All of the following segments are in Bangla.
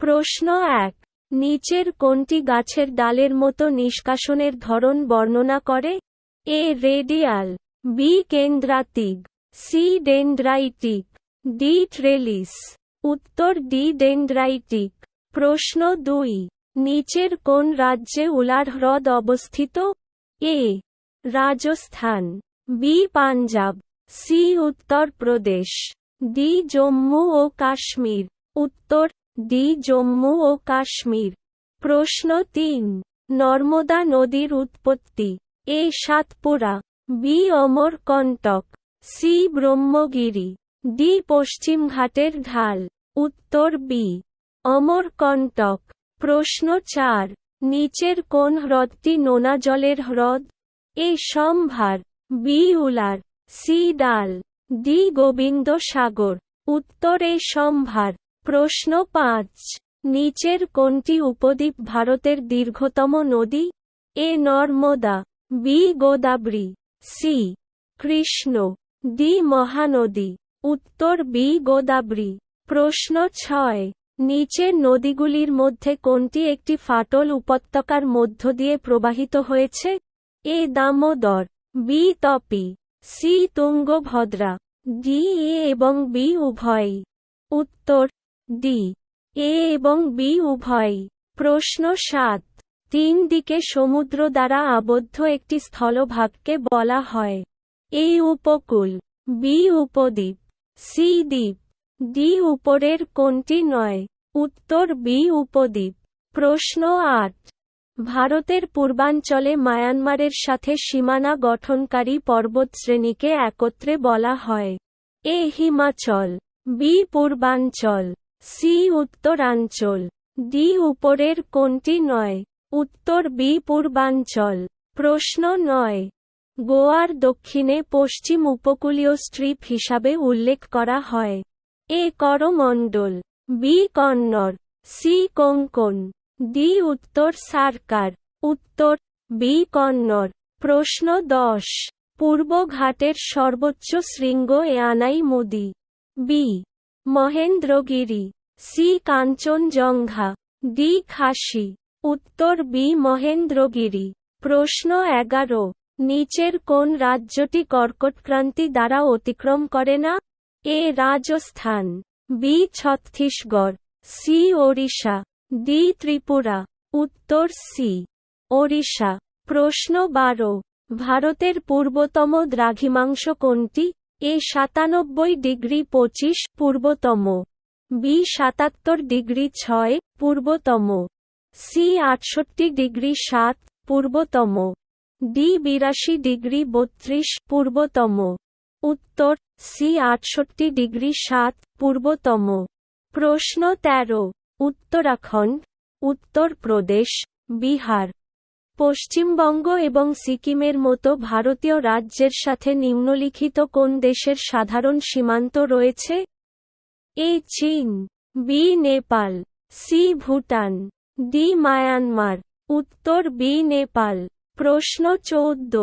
প্রশ্ন এক। নিচের কোনটি গাছের ডালের মতো নিষ্কাশনের ধরন বর্ণনা করে? এ. রেডিয়াল। বি. কেন্দ্রাতিক। সি. ডেন্ড্রাইটিক। ডি. ট্রেলিস। উত্তর ডি. ডেন্ড্রাইটিক। প্রশ্ন দুই। নিচের কোন রাজ্যে উলার হ্রদ অবস্থিত? A. Rajasthan. B. Punjab. C. Uttar Pradesh D. Jammu ও কাশ্মীর। উত্তর ডি জম্মু ও কাশ্মীর। প্রশ্ন তিন, নর্মদা নদীর উৎপত্তি। A Satpura, B Amarkantak C Brahmagiri, D পশ্চিমঘাটের ঢাল। উত্তর বি অমরকণ্টক প্রশ্ন চার, নিচের কোন হ্রদটি নোনা জলের হ্রদ? A Sambhar, B Wular, C Dal, D Gobind Sagar উত্তর সম্ভার। প্রশ্ন পাঁচ। নিচের কোনটি উপদ্বীপ ভারতের দীর্ঘতম নদী? A Narmada, B Godavari, C Krishna, D Mahanadi, উত্তর বি গোদাবরী। প্রশ্ন ছয়। নিচের নদীগুলির মধ্যে কোনটি একটি ফাটল উপত্যকার মধ্য দিয়ে প্রবাহিত হয়েছে? A Damodar, B Tapi, C Tungabhadra, D A এবং বি উভয়ই। উত্তর ডি এ এবং বি উভয়ই প্রশ্ন সাত। তিন দিকে সমুদ্র দ্বারা আবদ্ধ একটি স্থলভাগকে বলা হয়। এই উপকূল বি উপদ্বীপ সি দ্বীপ ডি উপরের কোনটি নয়। উত্তর বি উপদ্বীপ। প্রশ্ন আট। ভারতের পূর্বাঞ্চলে মায়ানমারের সাথে সীমানা গঠনকারী পর্বতশ্রেণীকে একত্রে বলা হয়। A Himachal B Purvanchal. C Uttaranchal D উপরের কোনটি নয়, উত্তর বি পূর্বাঞ্চল। প্রশ্ন নয়। গোয়ার দক্ষিণে পশ্চিম উপকূলীয় স্ট্রিপ হিসাবে উল্লেখ করা হয়। A Coromandel B Kannada C Konkan D Uttar Sarkar, উত্তর বি কন্নড়। প্রশ্ন দশ। পূর্ব ঘাটের সর্বোচ্চ শৃঙ্গ A Anai Mudi. B Mahendragiri C Kanchenjunga D Khasi, উত্তর বি মহেন্দ্রগিরি প্রশ্ন এগারো, নিচের কোন রাজ্যটি কর্কটক্রান্তি দ্বারা অতিক্রম করে না? A Rajasthan, B Chhattisgarh, C Odisha, D Tripura, উত্তর সি ওড়িশা। প্রশ্ন বারো, ভারতের পূর্বতম দ্রাঘিমাংশ কোনটি? এ সাতানব্বই ডিগ্রি পঁচিশ পূর্বতম, বি সাতাত্তর ডিগ্রি ছয় পূর্বতম, সি আটষট্টি ডিগ্রি সাত পূর্বতম, ডি বিরাশি ডিগ্রি বত্রিশ পূর্বতম, উত্তর, সি আটষট্টি ডিগ্রি সাত পূর্বতম। প্রশ্ন তেরো, উত্তরাখণ্ড, উত্তরপ্রদেশ, বিহার। পশ্চিমবঙ্গ এবং সিকিমের মতো ভারতীয় রাজ্যের সাথে নিম্নলিখিত কোন দেশের সাধারণ সীমান্ত রয়েছে? এ চীন, B Nepal, C Bhutan, D Myanmar, উত্তর বি নেপাল। প্রশ্ন চৌদ্দ।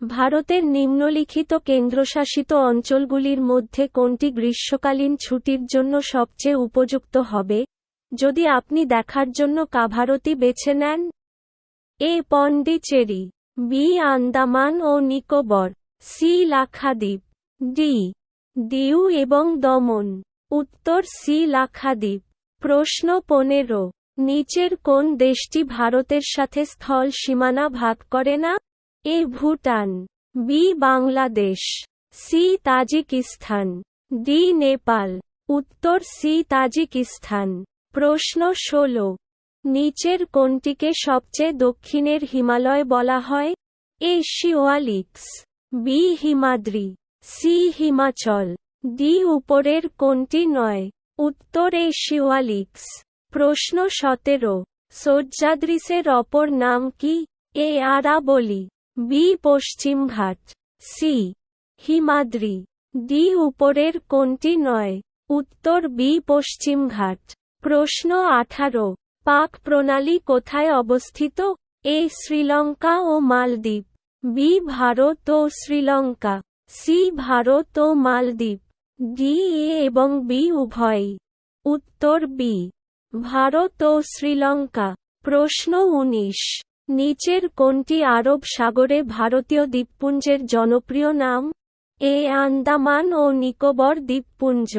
ভারতের নিম্নলিখিত কেন্দ্রশাসিত অঞ্চলগুলির মধ্যে কোনটি গ্রীষ্মকালীন ছুটির জন্য সবচেয়ে উপযুক্ত হবে? যদি আপনি দেখার জন্য কাভারতি বেছে নেন। এ পন্ডিচেরি বি আন্দামান ও নিকোবর, সি লাক্ষাদ্বীপ ডি দিউ এবং দমন, উত্তর সি লাক্ষাদ্বীপ প্রশ্ন পনেরো, নিচের কোন দেশটি ভারতের সাথে স্থল সীমানা ভাগ করে না? A Bhutan, B Bangladesh, C Tajikistan, D Nepal, উত্তর সি তাজিকিস্তান। প্রশ্ন ষোলো নিচের কোনটিকে সবচেয়ে দক্ষিণের হিমালয় বলা হয়। A Shivaliks. B Himadri. C Himachal. D উপরের কোনটি নয়। উত্তর এ শিওয়ালিক্স। প্রশ্ন সতেরো। সজ্জাদ্রিসের অপর নাম কি? A আরাবলি। B Paschimghat. C Himadri. D উপরের কোনটি নয়। উত্তর বি পশ্চিমঘাট। প্রশ্ন আঠারো। পাক প্রণালী কোথায় অবস্থিত? এ শ্রীলঙ্কা ও মালদ্বীপ। বি ভারত ও শ্রীলঙ্কা। সি ভারত ও মালদ্বীপ। ডি এ এবং বি উভয়ই। উত্তর বি। ভারত ও শ্রীলঙ্কা। প্রশ্ন উনিশ। নিচের কোনটি আরব সাগরে ভারতীয় দ্বীপপুঞ্জের জনপ্রিয় নাম? এ আন্দামান ও নিকোবর দ্বীপপুঞ্জ।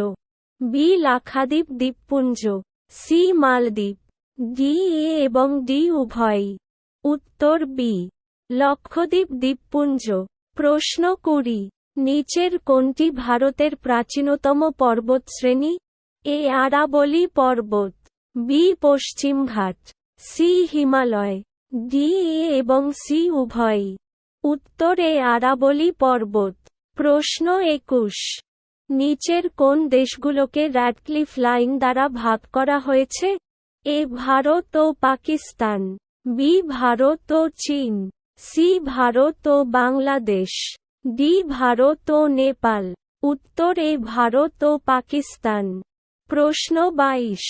বি লাক্ষাদ্বীপ দ্বীপপুঞ্জ। সি মালদ্বীপ। ডি এ এবং ডি উভয়ই। উত্তর বি। লক্ষদ্বীপ দ্বীপপুঞ্জ। প্রশ্ন কুড়ি। নিচের কোনটি ভারতের প্রাচীনতম পর্বতশ্রেণী? এ আরাবলি পর্বত, B Paschimghat C Himalaya, D A এবং সি উভয়ই। উত্তর এ আরাবলি পর্বত। প্রশ্ন একুশ। নিচের কোন দেশগুলোকে র্যাডক্লিফ লাইন দ্বারা ভাগ করা হয়েছে? এ ভারত ও পাকিস্তান, বি ভারত ও চীন, সি ভারত ও বাংলাদেশ, ডি ভারত ও নেপাল, উত্তর এ ভারত ও পাকিস্তান। প্রশ্ন বাইশ।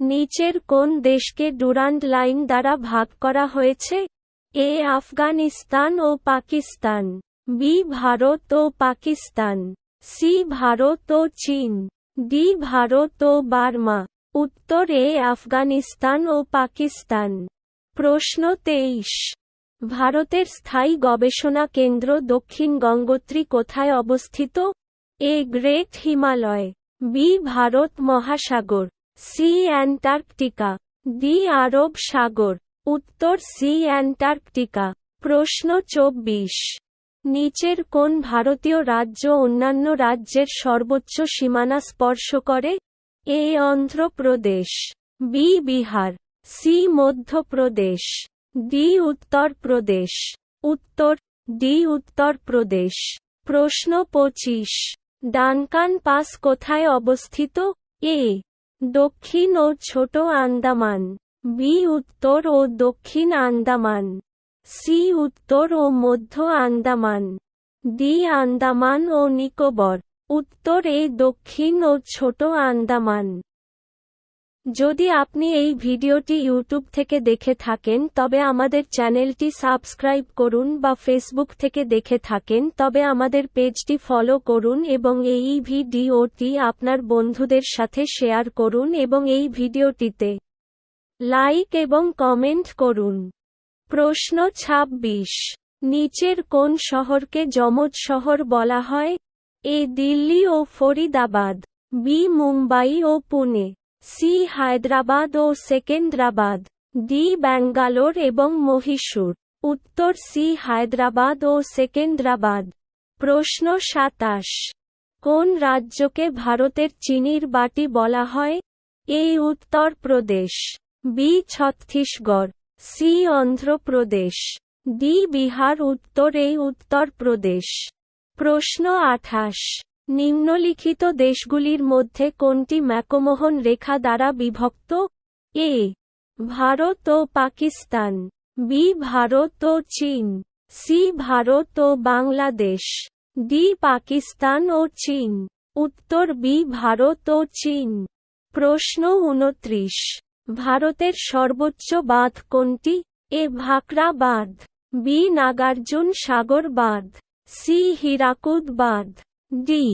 নিচের কোন দেশকে ডুরান্ড লাইন দ্বারা ভাগ করা হয়েছে? এ আফগানিস্তান ও পাকিস্তান, বি ভারত ও পাকিস্তান, সি ভারত ও চীন, ডি ভারত ও বার্মা। উত্তর আফগানিস্তান ও পাকিস্তান। প্রশ্ন তেইশ। ভারতের স্থায়ী গবেষণা কেন্দ্র দক্ষিণ গঙ্গোত্রী কোথায় অবস্থিত? A great Himalaya, B Bharat মহাসাগর, সি অ্যান্টার্কটিকা, ডি আরব সাগর, উত্তর সি অ্যান্টার্কটিকা। প্রশ্ন চব্বিশ। নিচের কোন ভারতীয় রাজ্য অন্যান্য রাজ্যের সর্বোচ্চ সীমানা স্পর্শ করে? A Andhra Pradesh B Bihar C Madhya Pradesh D Uttar Pradesh উত্তর ডি উত্তরপ্রদেশ প্রশ্ন পঁচিশ ডানকান পাস কোথায় অবস্থিত? এ দক্ষিণ ও ছোট আন্দামান বি উত্তর ও দক্ষিণ আন্দামান সি উত্তর ও মধ্য আন্দামান ডি আন্দামান ও নিকোবর। উত্তর এ দক্ষিণ ও ছোট আন্দামান। যদি আপনি এই ভিডিওটি ইউটিউব থেকে দেখে থাকেন, তবে আমাদের চ্যানেলটি সাবস্ক্রাইব করুন বা ফেসবুক থেকে দেখে থাকেন, তবে আমাদের পেজটি ফলো করুন এবং এই ভিডিওটি আপনার বন্ধুদের সাথে শেয়ার করুন এবং এই ভিডিওটিতে লাইক এবং কমেন্ট করুন। প্রশ্ন ২৬ নিচের কোন শহরকে যমজ শহর বলা হয়? এ দিল্লি ও ফরিদাবাদ, বি মুম্বাই ও পুনে, সি হায়দ্রাবাদ ও সেকেন্দ্রাবাদ, ডি ব্যাঙ্গালোর এবং মহীশূর, উত্তর সি হায়দ্রাবাদ ও সেকেন্দ্রাবাদ। প্রশ্ন সাতাশ। কোন রাজ্যকে ভারতের চিনির বাটি বলা হয়? এই Uttar Pradesh B Chhattisgarh, C Andhra Pradesh, D Bihar উত্তর এই উত্তরপ্রদেশ প্রশ্ন আঠাশ। নিম্নলিখিত দেশগুলির মধ্যে কোনটি ম্যাকমোহন রেখা দ্বারা বিভক্ত? এ. ভারত ও পাকিস্তান। বি. ভারত ও চীন। সি. ভারত ও বাংলাদেশ। ডি. পাকিস্তান ও চীন। উত্তর বি. ভারত ও চীন। প্রশ্ন উনত্রিশ। ভারতের সর্বোচ্চ বাঁধ কোনটি? এ. ভাকরা বাঁধ বি. নাগার্জুন সাগর বাঁধ। সি হীরাকুদ বাঁধ ডি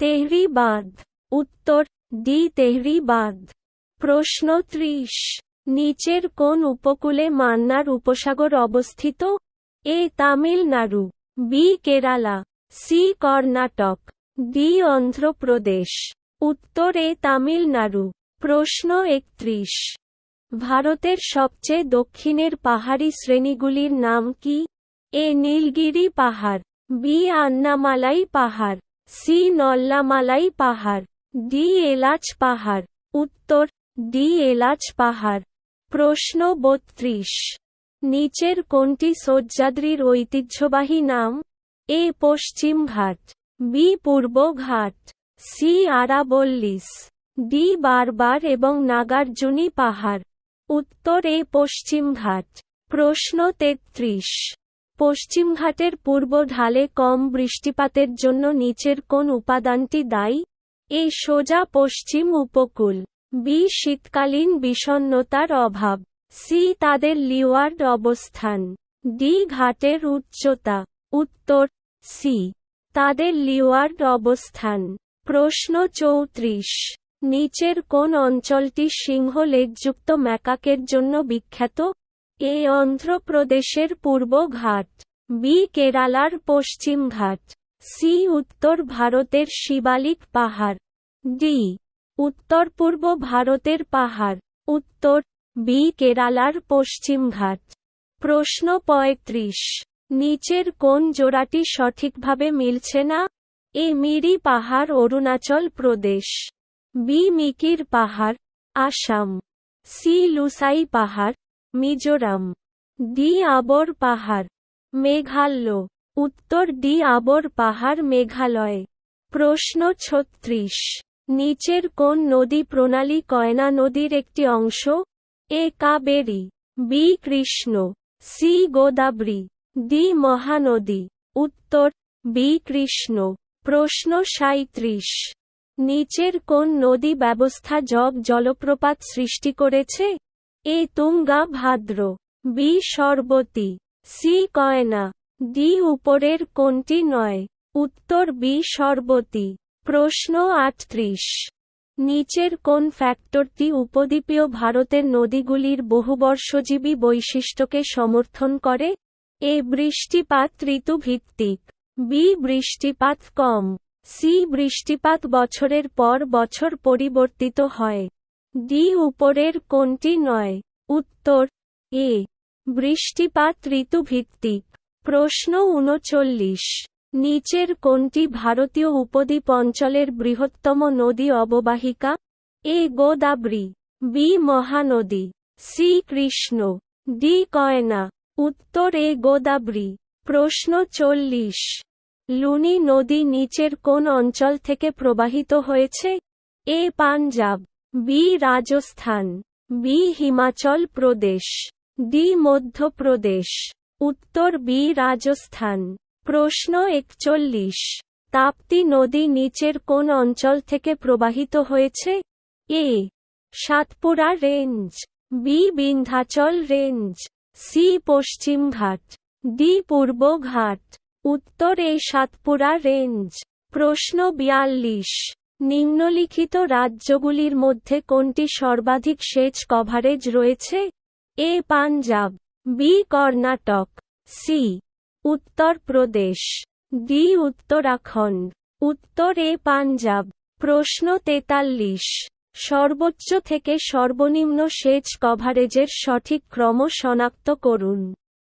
তেহরি বাঁধ উত্তর, ডি তেহরি বাঁধ প্রশ্ন ত্রিশ, নিচের কোন উপকূলে মান্নার উপসাগর অবস্থিত? A Tamil Nadu, B Kerala, C Karnataka, D Andhra Pradesh. উত্তর এ তামিলনাড়ু। প্রশ্ন একত্রিশ, ভারতের সবচেয়ে দক্ষিণের পাহাড়ি শ্রেণীগুলির নাম কি? এ নীলগিরি পাহাড় বি আন্নামালাই পাহাড় সি নল্লামালাই পাহাড় ডি এলাচ পাহাড় উত্তর ডি এলাচ পাহাড় প্রশ্ন বত্রিশ। নিচের কোনটি সজ্জাদ্রির ঐতিহ্যবাহী নাম? এ পশ্চিম ঘাট বি পূর্ব ঘাট সি আরাবল্লিস ডি বারবার এবং নাগার্জুনি পাহাড়। উত্তর এ পশ্চিমঘাট প্রশ্ন তেত্রিশ। পশ্চিমঘাটের পূর্ব ঢালে কম বৃষ্টিপাতের জন্য নিচের কোন উপাদানটি দায়ী? এ সোজা পশ্চিম উপকূল, বি শীতকালীন বিষণ্নতার অভাব, সি তাদের লিওয়ার্ড অবস্থান, ডি ঘাটের উচ্চতা, উত্তর, সি তাদের লিওয়ার্ড অবস্থান। প্রশ্ন চৌত্রিশ, নিচের কোন অঞ্চলটি সিংহ লেকযুক্ত ম্যাকাকের জন্য বিখ্যাত? এ অন্ধ্রপ্রদেশের পূর্ব ঘাট বি কেরালার পশ্চিম ঘাট সি উত্তর ভারতের শিবালিক পাহাড় ডি উত্তর পূর্ব ভারতের পাহাড়, উত্তর বি কেরালার পশ্চিম ঘাট। প্রশ্ন পঁয়ত্রিশ, নিচের কোন জোড়াটি সঠিকভাবে মিলছে না? এ মিরি পাহাড়, অরুণাচল প্রদেশ। বি মিকির পাহাড়, আসাম। সি লুসাই পাহাড় মিজোরাম। ডি আবর পাহাড়, মেঘাল্য। উত্তর ডি আবর পাহাড়, মেঘালয়। প্রশ্ন ছত্রিশ। নিচের কোন নদী প্রণালী কয়না নদীর একটি অংশ? A Kaveri, B Krishna, C Godavari, D Mahanadi. উত্তর, বি কৃষ্ণ। প্রশ্ন সাঁত্রিশ নিচের কোন নদী ব্যবস্থা জগ জলপ্রপাত সৃষ্টি করেছে? A Tunga Bhadra, B Sharavati, C Koyna, D উপরের কোনটি নয়, উত্তর বি সরবতী, প্রশ্ন আটত্রিশ। নিচের কোন ফ্যাক্টরটি উপদ্বীপীয় ভারতের নদীগুলির বহুবর্ষজীবী বৈশিষ্ট্যকে সমর্থন করে? এ বৃষ্টিপাত ঋতুভিত্তিক, বি বৃষ্টিপাত কম, সি বৃষ্টিপাত বছরের পর বছর পরিবর্তিত হয়। ডি উপরের কোনটি নয়? উত্তর, এ। বৃষ্টিপাত ঋতুভিত্তিক। প্রশ্ন উনচল্লিশ। নিচের কোনটি ভারতীয় উপদ্বীপ অঞ্চলের বৃহত্তম নদী অববাহিকা? A Godavari, B Mahanadi, C Krishna, D Koyna. উত্তর, এ গোদাবরী। প্রশ্ন চল্লিশ। লুনি নদী নিচের কোন অঞ্চল থেকে প্রবাহিত হয়েছে? A Punjab. B Rajasthan, B Himachal Pradesh, D Madhya Pradesh, উত্তর বি রাজস্থান। প্রশ্ন একচল্লিশ, তাপ্তি নদী নিচের কোন অঞ্চল থেকে প্রবাহিত হয়েছে? A, Satpura range, B Vindhyachal range, C পশ্চিমঘাট ডি পূর্ব ঘাট, উত্তর এ সাতপুরা রেঞ্জ। প্রশ্ন বিয়াল্লিশ নিম্নলিখিত রাজ্যগুলির মধ্যে কোনটি সর্বাধিক সেচ কভারেজ রয়েছে? A Punjab, B Karnataka, C Uttar Pradesh D Uttarakhand, উত্তর এ পাঞ্জাব। প্রশ্ন তেতাল্লিশ। সর্বোচ্চ থেকে সর্বনিম্ন সেচ কভারেজের সঠিক ক্রম শনাক্ত করুন।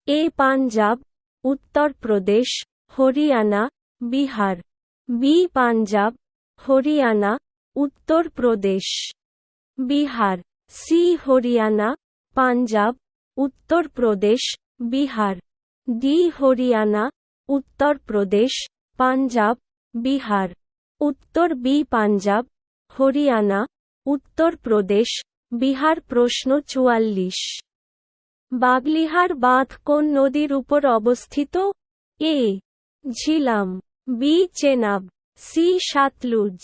A Punjab Uttar Pradesh Haryana, Bihar. B Punjab Haryana, Uttar Pradesh. Bihar, C Haryana, Punjab, Uttar Pradesh, Bihar. D Haryana, Uttar প্রদেশ, পাঞ্জাব, বিহার। উত্তর বি পাঞ্জাব, হরিয়ানা, উত্তর প্রদেশ, বিহার প্রশ্ন চুয়াল্লিশ। বাগলিহার বাঁধ কোন নদীর উপর অবস্থিত? A, Jhelum. B, Chenab. C Sutlej,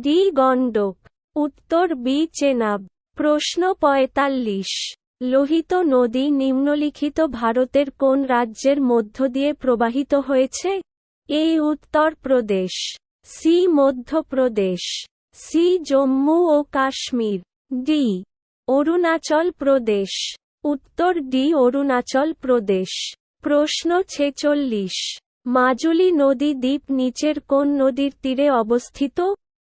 D Gandak, উত্তর বি চেনাব, প্রশ্ন পঁয়তাল্লিশ। লোহিত নদী নিম্নলিখিত ভারতের কোন রাজ্যের মধ্য দিয়ে প্রবাহিত হয়েছে? A Uttar Pradesh, C Madhya Pradesh C Jammu ও কাশ্মীর, ডি অরুণাচল প্রদেশ, উত্তর ডি অরুণাচল প্রদেশ। প্রশ্ন ছেচল্লিশ। মাজুলি নদী দ্বীপ নিচের কোন নদীর তীরে অবস্থিত?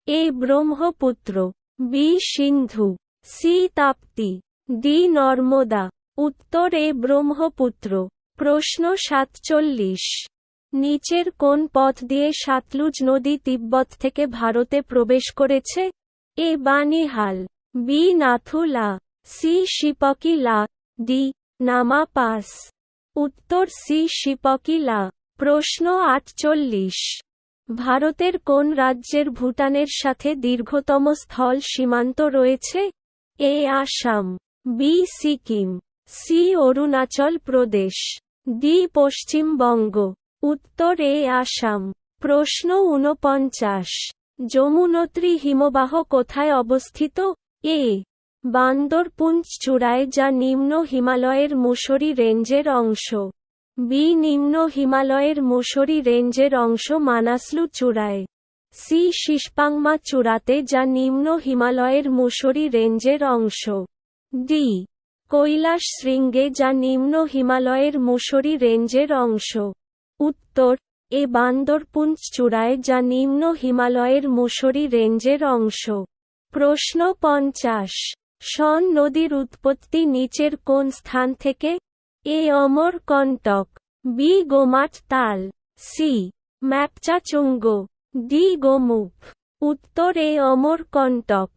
A Brahmaputra, B Sindhu, C Tapti, D Narmada. উত্তর এ ব্রহ্মপুত্র, প্রশ্ন সাতচল্লিশ। নিচের কোন পথ দিয়ে সাতলুজ নদী তিব্বত থেকে ভারতে প্রবেশ করেছে? A Banihal, B Nathula, C Shipkila, D Nama pass উত্তর সি শিপকিলা। প্রশ্ন আটচল্লিশ। ভারতের কোন রাজ্যের ভুটানের সাথে দীর্ঘতম স্থল সীমান্ত রয়েছে? A Assam, B Sikkim, C Arunachal Pradesh, D Paschimbanga, উত্তর এ আসাম। প্রশ্ন ঊনপঞ্চাশ। যমুনত্রী হিমবাহ কোথায় অবস্থিত? এ বান্দরপুঞ্জ চূড়ায় যা নিম্ন হিমালয়ের মুসরি রেঞ্জের অংশ। বি নিম্ন হিমালয়ের মুসরি রেঞ্জের অংশ মানাসলু চূড়ায়। সি শিশপাংমা চূড়াতে যা নিম্ন হিমালয়ের মুসরি রেঞ্জের অংশ। ডি কৈলাস শৃঙ্গে যা নিম্ন হিমালয়ের মুসরি রেঞ্জের অংশ। উত্তর এ বান্দরপুঞ্জ চূড়ায় যা নিম্ন হিমালয়ের মুসরি রেঞ্জের অংশ। প্রশ্ন পঞ্চাশ। সন নদীর উৎপত্তি নিচের কোন স্থান থেকে এ অমর কণ্টক বি গোমাট তাল, সি ম্যাপচা চুঙ্গ ডি গোমুখ, উত্তর এ অমর কণ্টক